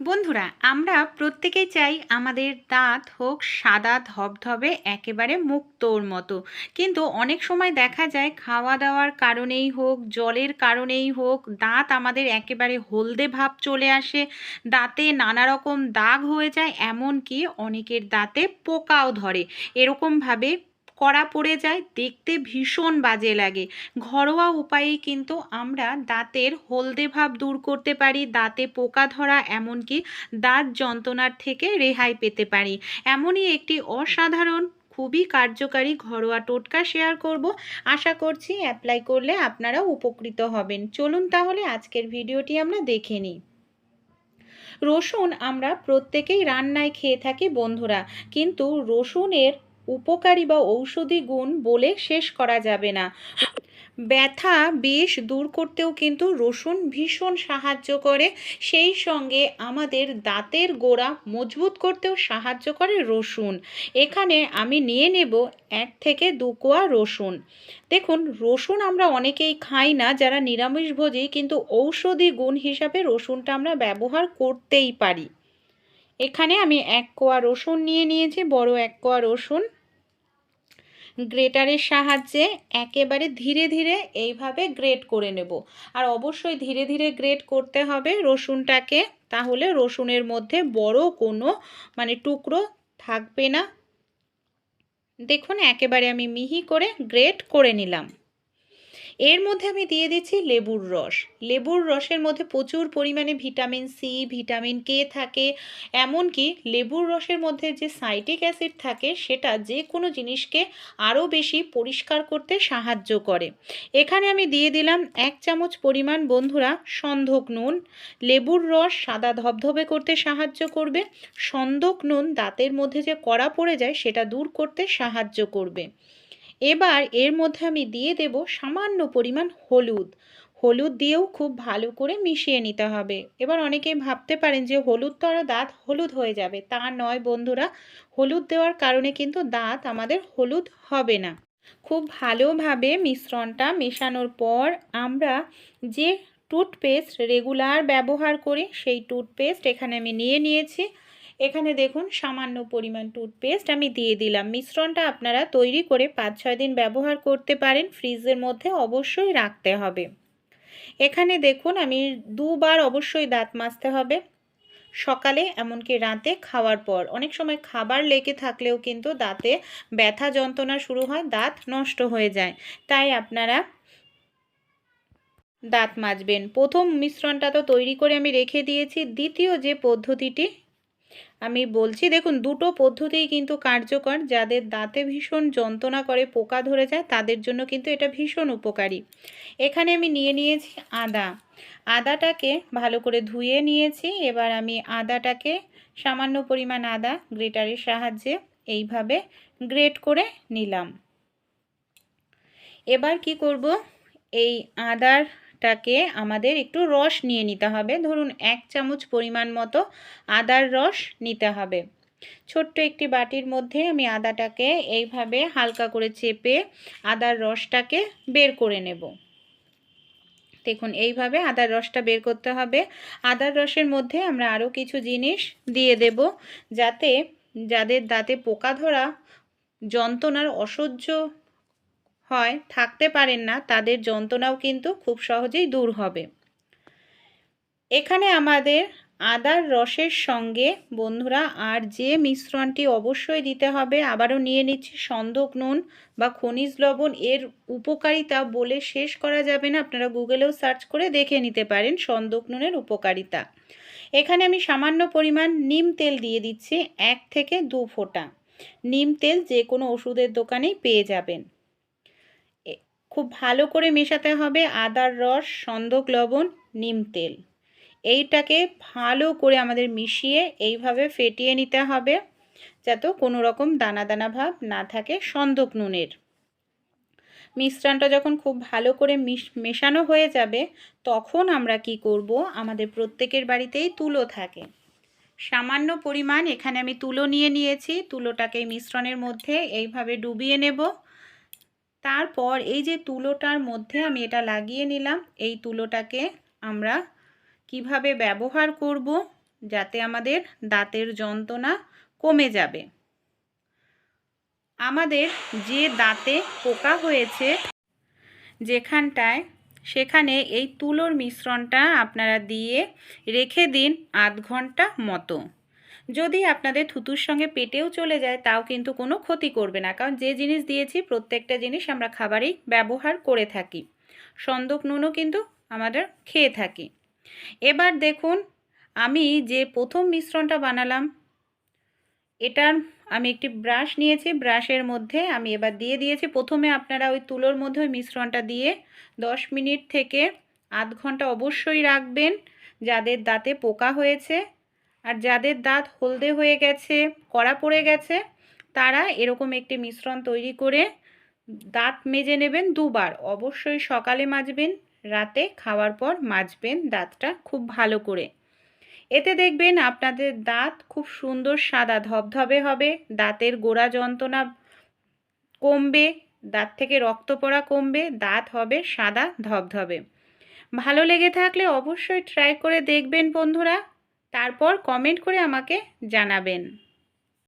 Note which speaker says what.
Speaker 1: বন্ধুরা, আমরা প্রত্যেকেই চাই আমাদের দাঁত হোক সাদা ধবধবে, একেবারে মুক্তোর মতো। কিন্তু অনেক সময় দেখা যায় খাওয়া দাওয়ার কারণেই হোক, জলের কারণেই হোক, দাঁত আমাদের একেবারে হলদে ভাব চলে আসে। দাঁতে নানা রকম দাগ হয়ে যায়, এমনকি অনেকের দাঁতে পোকাও ধরে। এরকমভাবে কড়া পড়ে যায়, দেখতে ভীষণ বাজে লাগে। ঘরোয়া উপায়ে কিন্তু আমরা দাঁতের হলদে ভাব দূর করতে পারি, দাঁতে পোকা ধরা এমনকি দাঁত যন্ত্রণার থেকে রেহাই পেতে পারি। এমনই একটি অসাধারণ, খুবই কার্যকারী ঘরোয়া টোটকা শেয়ার করব। আশা করছি অ্যাপ্লাই করলে আপনারা উপকৃত হবেন। চলুন তাহলে আজকের ভিডিওটি আমরা দেখে নিই। রসুন আমরা প্রত্যেকেই রান্নায় খেয়ে থাকি বন্ধুরা, কিন্তু রসুনের উপকারী বা ঔষধি গুণ বলে শেষ করা যাবে না। ব্যথা বিষ দূর করতেও কিন্তু রসুন ভীষণ সাহায্য করে। সেই সঙ্গে আমাদের দাঁতের গোড়া মজবুত করতেও সাহায্য করে রসুন। এখানে আমি নিয়ে নেব এক থেকে দু কোয়া রসুন। দেখুন, রসুন আমরা অনেকেই খাই না, যারা নিরামিষভোজী কিন্তু ঔষধি গুণ হিসাবে রসুনটা আমরা ব্যবহার করতেই পারি। এখানে আমি এক কোয়া রসুন নিয়ে নিয়েছি, বড় এক কোয়া রসুন। গ্রেটারের সাহায্যে একেবারে ধীরে ধীরে এইভাবে গ্রেট করে নেব। আর অবশ্যই ধীরে ধীরে গ্রেট করতে হবে রসুনটাকে, তাহলে রসুনের মধ্যে বড় কোনো মানে টুকরো থাকবে না। দেখুন, একেবারে আমি মিহি করে গ্রেট করে নিলাম। এর মধ্যে আমি দিয়ে দিচ্ছি লেবুর রস। লেবুর রসের মধ্যে প্রচুর পরিমাণে ভিটামিন সি ভিটামিন কে থাকে। এমনকি লেবুর রসের মধ্যে যে সাইটিক অ্যাসিড থাকে, সেটা যে কোনো জিনিসকে আরও বেশি পরিষ্কার করতে সাহায্য করে। এখানে আমি দিয়ে দিলাম এক চামচ পরিমাণ বন্ধুরা সন্ধক নুন। লেবুর রস সাদা ধবধবে করতে সাহায্য করবে। সন্ধক নুন দাঁতের মধ্যে যে কড়া পড়ে যায়, সেটা দূর করতে সাহায্য করবে। এবার এর মধ্যে আমি দিয়ে দেব সামান্য পরিমাণ হলুদ। হলুদ দিয়েও খুব ভালো করে মিশিয়ে নিতে হবে। এবার অনেকেই ভাবতে পারেন যে হলুদ তো আরও দাঁত হলুদ হয়ে যাবে। তা নয় বন্ধুরা, হলুদ দেওয়ার কারণে কিন্তু দাঁত আমাদের হলুদ হবে না। খুব ভালোভাবে মিশ্রণটা মেশানোর পর আমরা যে টুথপেস্ট রেগুলার ব্যবহার করি, সেই টুথপেস্ট এখানে আমি নিয়ে নিয়েছি। এখানে দেখুন, সামান্য পরিমাণ টুথপেস্ট আমি দিয়ে দিলাম। মিশ্রণটা আপনারা তৈরি করে পাঁচ ছয় দিন ব্যবহার করতে পারেন। ফ্রিজের মধ্যে অবশ্যই রাখতে হবে। এখানে দেখুন, আমি দুবার অবশ্যই দাঁত মাজতে হবে। সকালে এমনকি রাতে খাওয়ার পর। অনেক সময় খাবার লেগে থাকলেও কিন্তু দাঁতে ব্যথা যন্ত্রণা শুরু হয়, দাঁত নষ্ট হয়ে যায়। তাই আপনারা দাঁত মাজবেন। প্রথম মিশ্রণটা তো তৈরি করে আমি রেখে দিয়েছি। দ্বিতীয় যে পদ্ধতিটি আমি বলছি, দেখুন, দুটো পদ্ধতিই কিন্তু কার্যকর। যাদের দাঁতে ভীষণ যন্ত্রণা করে, পোকা ধরে যায়, তাদের জন্য কিন্তু এটা ভীষণ উপকারী। এখানে আমি নিয়ে নিয়েছি আদা। আদাটাকে ভালো করে ধুয়ে নিয়েছি। এবার আমি আদাটাকে সামান্য পরিমাণ আদা গ্রেটারের সাহায্যে এইভাবে গ্রেট করে নিলাম। এবার কি করব? এই আদার টাকে আমাদের একটু রস নিয়ে নিতে হবে। ধরুন, এক চামচ পরিমাণ মতো আদার রস নিতে হবে। ছোট্ট একটি বাটির মধ্যে আমি আদাটাকে এইভাবে হালকা করে চেপে আদার রসটাকে বের করে নেব। দেখুন, এইভাবে আদার রসটা বের করতে হবে। আদার রসের মধ্যে আমরা আরও কিছু জিনিস দিয়ে দেব যাতে, যাদের দাঁতে পোকা ধরা যন্ত্রণার অসহ্য হয়, থাকতে পারেন না, তাদের যন্ত্রণাও কিন্তু খুব সহজেই দূর হবে। এখানে আমাদের আদার রসের সঙ্গে, বন্ধুরা, আর যে মিশ্রণটি অবশ্যই দিতে হবে, আবারও নিয়ে নিচ্ছি সন্দক নুন বা খনিজ লবণ। এর উপকারিতা বলে শেষ করা যাবে না, আপনারা গুগলেও সার্চ করে দেখে নিতে পারেন সন্দক নুনের উপকারিতা। এখানে আমি সামান্য পরিমাণ নিম তেল দিয়ে দিচ্ছি, এক থেকে দু ফোঁটা। নিম তেল যে কোনো ওষুধের দোকানেই পেয়ে যাবেন। খুব ভালো করে মেশাতে হবে আদার রস, সন্দক লবণ, নিম তেল। এইটাকে ভালো করে আমাদের মিশিয়ে এইভাবে ফেটিয়ে নিতে হবে, যাতে কোনো রকম দানা দানা ভাব না থাকে সন্দক নুনের। মিশ্রণটা যখন খুব ভালো করে মেশানো হয়ে যাবে, তখন আমরা কি করব? আমাদের প্রত্যেকের বাড়িতেই তুলো থাকে। সামান্য পরিমাণ এখানে আমি তুলো নিয়ে নিয়েছি। তুলোটাকে মিশ্রণের মধ্যে এইভাবে ডুবিয়ে নেব। তারপর এই যে তুলোটার মধ্যে আমি এটা লাগিয়ে নিলাম। এই তুলোটাকে আমরা কীভাবে ব্যবহার করব যাতে আমাদের দাঁতের যন্ত্রণা কমে যাবে? আমাদের যে দাঁতে পোকা হয়েছে যেখানটায়, সেখানে এই তুলোর মিশ্রণটা আপনারা দিয়ে রেখে দিন আধ ঘণ্টা মতো। যদি আপনাদের থুতুর সঙ্গে পেটেও চলে যায়, তাও কিন্তু কোনো ক্ষতি করবে না। কারণ যে জিনিস দিয়েছি, প্রত্যেকটা জিনিস আমরা খাবারেই ব্যবহার করে থাকি। সন্দক নুনও কিন্তু আমাদের খেয়ে থাকি। এবার দেখুন, আমি যে প্রথম মিশ্রণটা বানালাম, এটার আমি একটি ব্রাশ নিয়েছি। ব্রাশের মধ্যে আমি এবার দিয়ে দিয়েছি। প্রথমে আপনারা ওই তুলোর মধ্যে ওই মিশ্রণটা দিয়ে দশ মিনিট থেকে আধ ঘণ্টা অবশ্যই রাখবেন। যাদের দাঁতে পোকা হয়েছে আর যাদের দাঁত হলদে হয়ে গেছে, কড়া পড়ে গেছে, তারা এরকম একটি মিশ্রণ তৈরি করে দাঁত মেজে নেবেন দুবার। অবশ্যই সকালে মাজবেন, রাতে খাওয়ার পর মাজবেন দাঁতটা খুব ভালো করে। এতে দেখবেন আপনাদের দাঁত খুব সুন্দর সাদা, ধবধবে হবে, দাঁতের গোড়া যন্ত্রণা কমবে, দাঁত থেকে রক্ত পড়া কমবে, দাঁত হবে সাদা, ধবধবে। ভালো লেগে থাকলে অবশ্যই ট্রাই করে দেখবেন বন্ধুরা। তারপর কমেন্ট করে আমাকে জানাবেন।